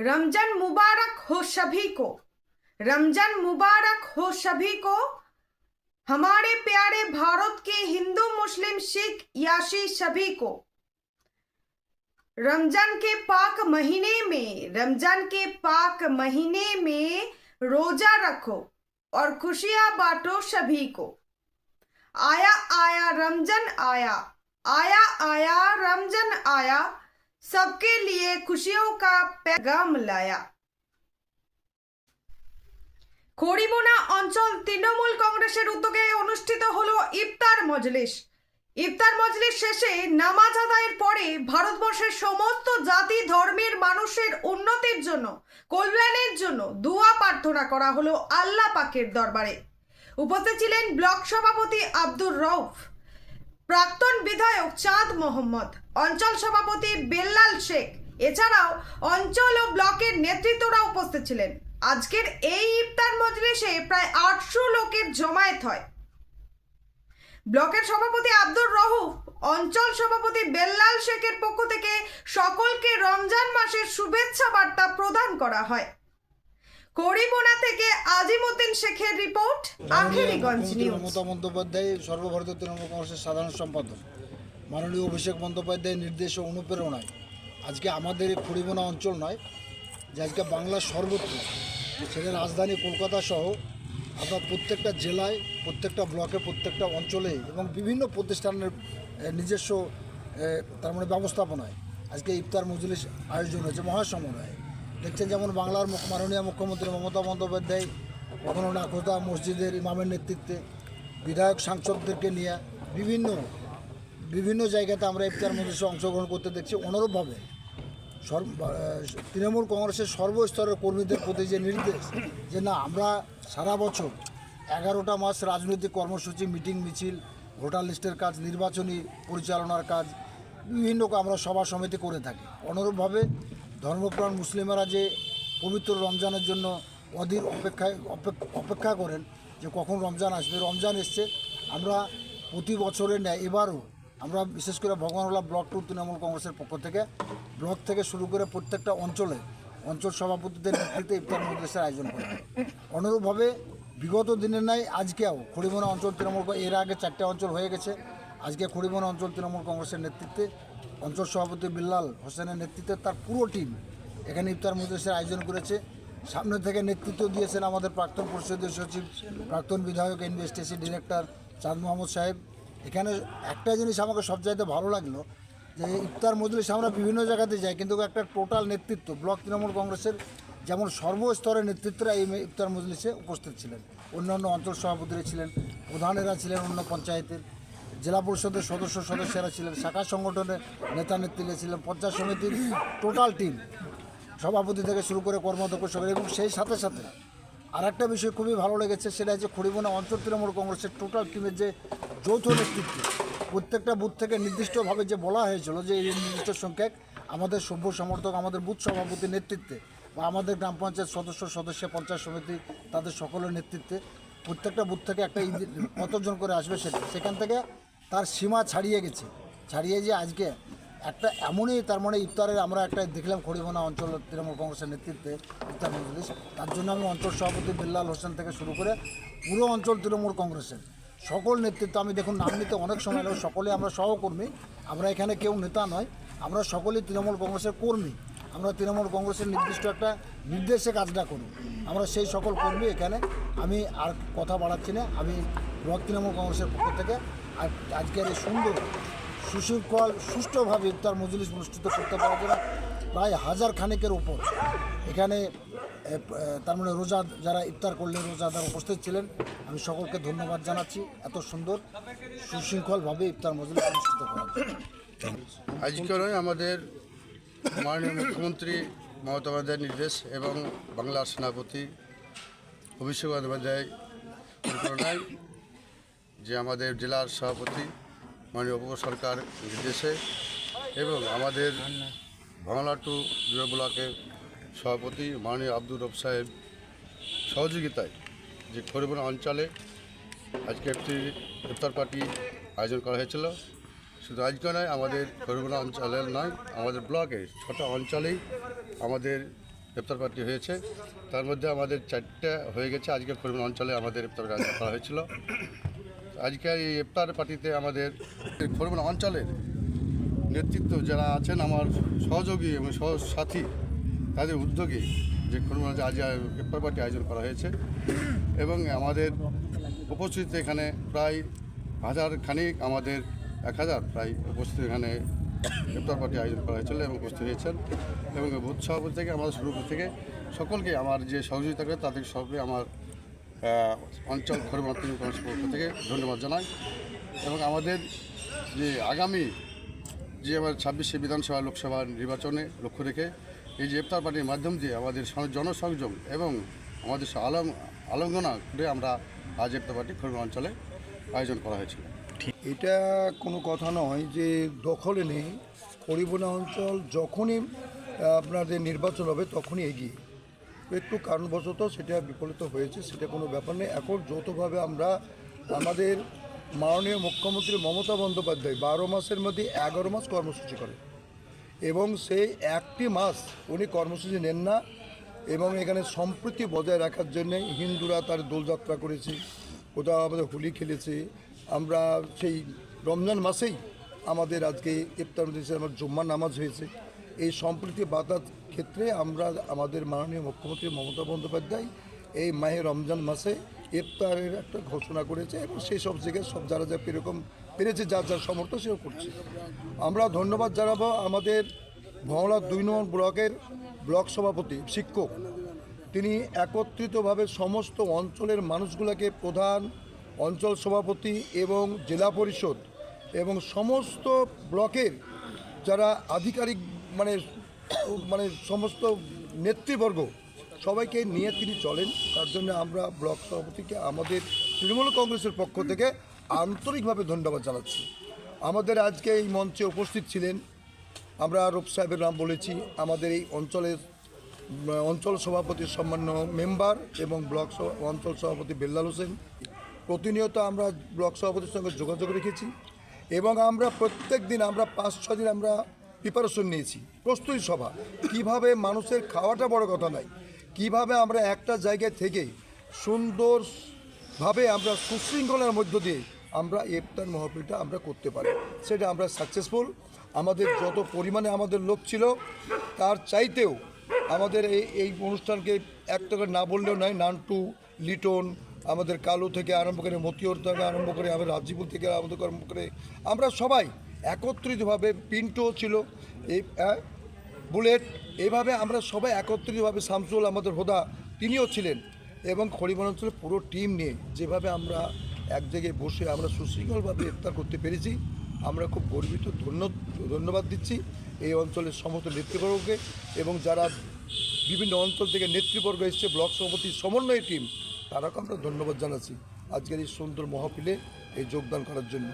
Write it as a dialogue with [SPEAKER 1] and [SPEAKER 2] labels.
[SPEAKER 1] रमज़ान मुबारक हो सभी को। रमज़ान मुबारक हो सभी को। हमारे प्यारे भारत के हिंदू मुस्लिम सिख याशी सभी को। रमज़ान के पाक महीने में, रमज़ान के पाक महीने में रोजा रखो और खुशियाँ बांटो सभी को। आया आया, रमज़ान आया। आया आया, रमज़ान आया। सबके लिए खुशियों का पैगाम लाया খড়িবোনা অঞ্চল তৃণমূল কংগ্রেসের উদ্যোগে অনুষ্ঠিত হলো ইফতার মজলিস ইফতার মজলিস শেষে নামাজ আদায়ের পরে ভারতবর্ষের সমস্ত জাতি ধর্মের মানুষের উন্নতির জন্য কল্যাণের জন্য দোয়া প্রার্থনা করা হলো আল্লাহ পাকের দরবারে উপস্থিত ছিলেন ব্লক সভাপতি আব্দুর রউফ প্রাক্তন বিধায়ক চাঁদ মোহাম্মদ, অঞ্চল সভাপতি বেল্লাল শেখ, এছাড়াও অঞ্চল ও ব্লকের নেতৃত্বরা উপস্থিত ছিলেন। আজকের এই ইফতার মজলিসে প্রায় আটশো লোকের জমায়েত হয়। ব্লকের সভাপতি আব্দুর রহুফ অঞ্চল সভাপতি বেল্লাল শেখের পক্ষ থেকে সকলকে রমজান মাসের শুভেচ্ছা বার্তা প্রদান করা হয়। করিমোনা থেকে আজিমুদ্দিন শেখের রিপোর্ট আখেরিগঞ্জ নিউজ।
[SPEAKER 2] মমতা বন্দ্যোপাধ্যায় সর্বভারতীয় তৃণমূল কংগ্রেসের সাধারণ সম্পাদক। মাননীয় অভিষেক বন্দ্যোপাধ্যায়ের নির্দেশ ও অনুপ্রেরণায়। আজকে আমাদের এই খড়িমোনা অঞ্চল নয় যে আজকে বাংলার সর্বত্র সেটা রাজধানী কলকাতা সহ আমরা প্রত্যেকটা জেলায় প্রত্যেকটা ব্লকে প্রত্যেকটা অঞ্চলে এবং বিভিন্ন প্রতিষ্ঠানের নিজস্ব তার মানে ব্যবস্থাপনায় আজকে ইফতার মজলিস আয়োজন হয়েছে মহাসমন্বয়ে। দেখছেন যেমন বাংলার মাননীয় মুখ্যমন্ত্রী মমতা বন্দ্যোপাধ্যায় কখনো নাকোদা মসজিদের ইমামের নেতৃত্বে, বিধায়ক, সাংসদদেরকে নিয়ে বিভিন্ন বিভিন্ন জায়গাতে আমরা ইফতার মজলিসে অংশগ্রহণ করতে দেখছি অনুরূপভাবে। তৃণমূল কংগ্রেসের সর্বস্তরের কর্মীদের প্রতি যে নির্দেশ, যে না, আমরা সারা বছর এগারোটা মাস রাজনৈতিক কর্মসূচি, মিটিং, মিছিল, ভোটার লিস্টের কাজ, নির্বাচনী পরিচালনার কাজ, বিভিন্ন আমরা সভা সমিতি করে থাকি। অনুরূপভাবে ধর্মপ্রাণ মুসলিমেরা যে পবিত্র রমজানের জন্য অধীর অপেক্ষায় অপেক- অপেক্ষা করেন যে কখন রমজান আসবে, রমজান এসছে, আমরা প্রতি বছরের ন্যায় এবারও আমরা বিশেষ করে ভগবানওয়ালা ব্লক টু তৃণমূল কংগ্রেসের পক্ষ থেকে, ব্লক থেকে শুরু করে প্রত্যেকটা অঞ্চলে, অঞ্চল সভাপতিদের নেতৃত্বে ইফতার মজলিসের আয়োজন করা হয়। অনুরূপভাবে বিগত দিনের নাই আজকেও খড়িমোনা অঞ্চল তৃণমূল এর আগে চারটে অঞ্চল হয়ে গেছে, আজকে খড়িমোনা অঞ্চল তৃণমূল কংগ্রেসের নেতৃত্বে অঞ্চল সভাপতি বিল্লাল হোসেনের নেতৃত্বে তার পুরো টিম এখানে ইফতার মজলিসের আয়োজন করেছে। সামনে থেকে নেতৃত্ব দিয়েছেন আমাদের প্রাক্তন পরিষদীয় সচিব, প্রাক্তন বিধায়ক ইনভেস্টেশন ডিরেক্টর চাঁদ মোহাম্মদ সাহেব। এখানে একটা জিনিস আমাকে সব সবচাইতে ভালো লাগল যে ইফতার মজলিস আমরা বিভিন্ন জায়গাতে যাই, কিন্তু একটা টোটাল নেতৃত্ব, ব্লক তৃণমূল কংগ্রেসের যেমন সর্বস্তরের নেতৃত্বরা এই ইফতার মজলিসে উপস্থিত ছিলেন। অন্যান্য অঞ্চল সভাপতিরা ছিলেন, প্রধানেরা ছিলেন অন্য পঞ্চায়েতের। জেলা পরিষদের সদস্য সদস্যরা ছিলেন, শাখা সংগঠনের নেতা নেত্রীরা ছিলেন, পঞ্চায়েত সমিতির টোটাল টিম সভাপতি থেকে শুরু করে কর্মাধ্যক্ষ সবাই। এবং সেই সাথে সাথে আর একটা বিষয় খুবই ভালো লেগেছে, সেটা হচ্ছে খড়িমোনা অঞ্চল তৃণমূল কংগ্রেসের টোটাল টিমের যে যৌথ নেতৃত্ব, প্রত্যেকটা বুথ থেকে নির্দিষ্টভাবে যে বলা হয়েছিল যে এই নির্দিষ্ট সংখ্যক আমাদের সভ্য সমর্থক, আমাদের বুথ সভাপতির নেতৃত্বে বা আমাদের গ্রাম পঞ্চায়েত সদস্য সদস্য পঞ্চায়েত সমিতি তাদের সকলের নেতৃত্বে প্রত্যেকটা বুথ থেকে একটা কতজন করে আসবে সেটা, সেখান থেকে তার সীমা ছাড়িয়ে গেছে। ছাড়িয়ে যে আজকে একটা এমনই তার মানে ইফতারের আমরা একটা দেখলাম খড়িমোনা অঞ্চল তৃণমূল কংগ্রেসের নেতৃত্বে ইফতার মজলিস। তার জন্য আমি অঞ্চল সভাপতি বিল্লাল হোসেন থেকে শুরু করে পুরো অঞ্চল তৃণমূল কংগ্রেসের সকল নেতৃত্ব, আমি দেখুন নাম নিতে অনেক সময় লাগে সকলে আমরা সহকর্মী, আমরা এখানে কেউ নেতা নয়, আমরা সকলেই তৃণমূল কংগ্রেসের কর্মী। আমরা তৃণমূল কংগ্রেসের নির্দিষ্ট একটা নির্দেশে কাজটা করি আমরা সেই সকল কর্মী এখানে, আমি আর কথা বাড়াচ্ছি না, আমি ব্লক তৃণমূল কংগ্রেসের পক্ষ থেকে আজকের এই সুন্দর সুশৃঙ্খল সুষ্ঠুভাবে ইফতার মজলিস অনুষ্ঠিত করতে পারার জন্য প্রায় হাজার খানেকের ওপর এখানে তার মানে রোজা যারা ইফতার করলেন রোজাদার উপস্থিত ছিলেন, আমি সকলকে ধন্যবাদ জানাচ্ছি। এত সুন্দর সুশৃঙ্খলভাবে ইফতার মজলিস অনুষ্ঠিত করা জন্য
[SPEAKER 3] আজকে নয় আমাদের মাননীয় মুখ্যমন্ত্রী মমতা বন্দ্যোপাধ্যায়ের নির্দেশ এবং বাংলার সেনাপতি অভিষেক বন্দ্যোপাধ্যায় যে আমাদের জেলার সভাপতি মাননীয় উপ সরকার নির্দেশে এবং আমাদের বাংলা টু জিরো ব্লকের সভাপতি মাননীয় আব্দুর রব সাহেব সহযোগিতায় যে খড়িবনা অঞ্চলে আজকে একটি ইফতার পার্টি আয়োজন করা হয়েছিল। শুধু আজকে নয়, আমাদের খড়িবনা অঞ্চলের নয়, আমাদের ব্লকে ছটা অঞ্চলেই আমাদের ইফতার পার্টি হয়েছে। তার মধ্যে আমাদের চারটে হয়ে গেছে। আজকে খরিমন অঞ্চলে আমাদের ইফতার করা হয়েছিল। আজকে এই ইফতার পার্টিতে আমাদের খরিমন অঞ্চলের নেতৃত্ব যারা আছেন, আমার সহযোগী এবং সহ সাথী তাদের উদ্যোগে যে খরিমন আজ ইফতার পার্টি আয়োজন করা হয়েছে। এবং আমাদের উপস্থিত এখানে প্রায় হাজার খানিক, আমাদের এক হাজার প্রায় উপস্থিত এখানে ইফতার পার্টি আয়োজন করা হয়েছিল এবং উপস্থিত হয়েছেন। এবং সভাপতি থেকে, আমাদের শুরু থেকে সকলকে আমার যে সহযোগিতা করে, তাদের সবকে আমার অঞ্চল খরিমন কংগ্রেসের পক্ষ থেকে ধন্যবাদ জানাই। এবং আমাদের যে আগামী যে আমার ছাব্বিশে বিধানসভা লোকসভা নির্বাচনে লক্ষ্য রেখে এই যে ইফতার পার্টির মাধ্যম দিয়ে আমাদের জনসংযোগ এবং আমাদের আলম আলঙ্গনা করে আমরা আজ ইফতার পার্টি খরিমন অঞ্চলে আয়োজন করা হয়েছিল।
[SPEAKER 4] এটা কোনো কথা নয় যে দখলে নেই। হরিবনা অঞ্চল যখনই আপনাদের নির্বাচন হবে তখনই এগিয়ে। একটু কারণবশত সেটা বিফলিত হয়েছে, সেটা কোনো ব্যাপার নেই। এখন যৌথভাবে আমরা আমাদের মাননীয় মুখ্যমন্ত্রী মমতা বন্দ্যোপাধ্যায় বারো মাসের মধ্যে এগারো মাস কর্মসূচি করে এবং সেই একটি মাস উনি কর্মসূচি নেন না এবং এখানে সম্প্রীতি বজায় রাখার জন্য হিন্দুরা তার দোলযাত্রা করেছে, কোথাও আমাদের হোলি খেলেছে। আমরা সেই রমজান মাসেই আমাদের আজকে ইফতার আমার জুম্মা নামাজ হয়েছে। এই সম্প্রীতি বাতার ক্ষেত্রে আমরা আমাদের মাননীয় মুখ্যমন্ত্রী মমতা বন্দ্যোপাধ্যায় এই মাহে রমজান মাসে ইফতারের একটা ঘোষণা করেছে এবং সেই সব জায়গায় সব যারা যা এরকম পেরেছে, যার যার সমর্থ সেও করছে। আমরা ধন্যবাদ জানাব আমাদের ভওলা দুই নম্বর ব্লকের ব্লক সভাপতি, শিক্ষক। তিনি একত্রিতভাবে সমস্ত অঞ্চলের মানুষগুলোকে প্রধান অঞ্চল সভাপতি এবং জেলা পরিষদ এবং সমস্ত ব্লকের যারা আধিকারিক মানে মানে সমস্ত নেতৃবর্গ সবাইকে নিয়ে তিনি চলেন। তার জন্য আমরা ব্লক সভাপতিকে, আমাদের তৃণমূল কংগ্রেসের পক্ষ থেকে আন্তরিকভাবে ধন্যবাদ জানাচ্ছি। আমাদের আজকে এই মঞ্চে উপস্থিত ছিলেন, আমরা রূপ সাহেবের নাম বলেছি, আমাদের এই অঞ্চলের, অঞ্চল সভাপতির সম্মান্য মেম্বার এবং ব্লক অঞ্চল সভাপতি বেল্লাল হোসেন। প্রতিনিয়ত আমরা ব্লক সভাপতির সঙ্গে যোগাযোগ রেখেছি এবং আমরা প্রত্যেক দিন আমরা পাঁচ ছ দিন আমরা প্রিপারেশন নিয়েছি। প্রস্তুতি সভা। কীভাবে মানুষের খাওয়াটা বড় কথা নয়, কীভাবে আমরা একটা জায়গায় থেকে সুন্দরভাবে আমরা সুশৃঙ্খলার মধ্য দিয়ে আমরা ইফতার মহফিলটা আমরা করতে পারি। সেটা আমরা সাকসেসফুল আমাদের যত পরিমাণে আমাদের লোক ছিল, তার চাইতেও আমাদের এই এই অনুষ্ঠানকে এক না বললেও নয় নানটু লিটন আমাদের কালু থেকে আরম্ভ করে মতিয়র থেকে আরম্ভ করে আমাদের রাজীবুল থেকে আরম্ভ করে- আমরা সবাই একত্রিতভাবে পিন্টো ছিল, এই বুলেট এইভাবে আমরা সবাই একত্রিতভাবে শামসুল আমাদের হোদা তিনিও ছিলেন এবং খড়িবন অঞ্চলের পুরো টিম নিয়ে যেভাবে আমরা এক জায়গায় বসে আমরা সুশৃঙ্খলভাবে ইফতার করতে পেরেছি, আমরা খুব গর্বিত, ধন্য, ধন্যবাদ দিচ্ছি এই অঞ্চলের সমস্ত নেতৃবর্গকে এবং যারা বিভিন্ন অঞ্চল থেকে নেতৃবর্গ এসছে, ব্লক সভাপতির সমন্বয় টিম তারাকে আমরা ধন্যবাদ জানাচ্ছি। আজকের এই সুন্দর মহফিলে এই যোগদান করার জন্য।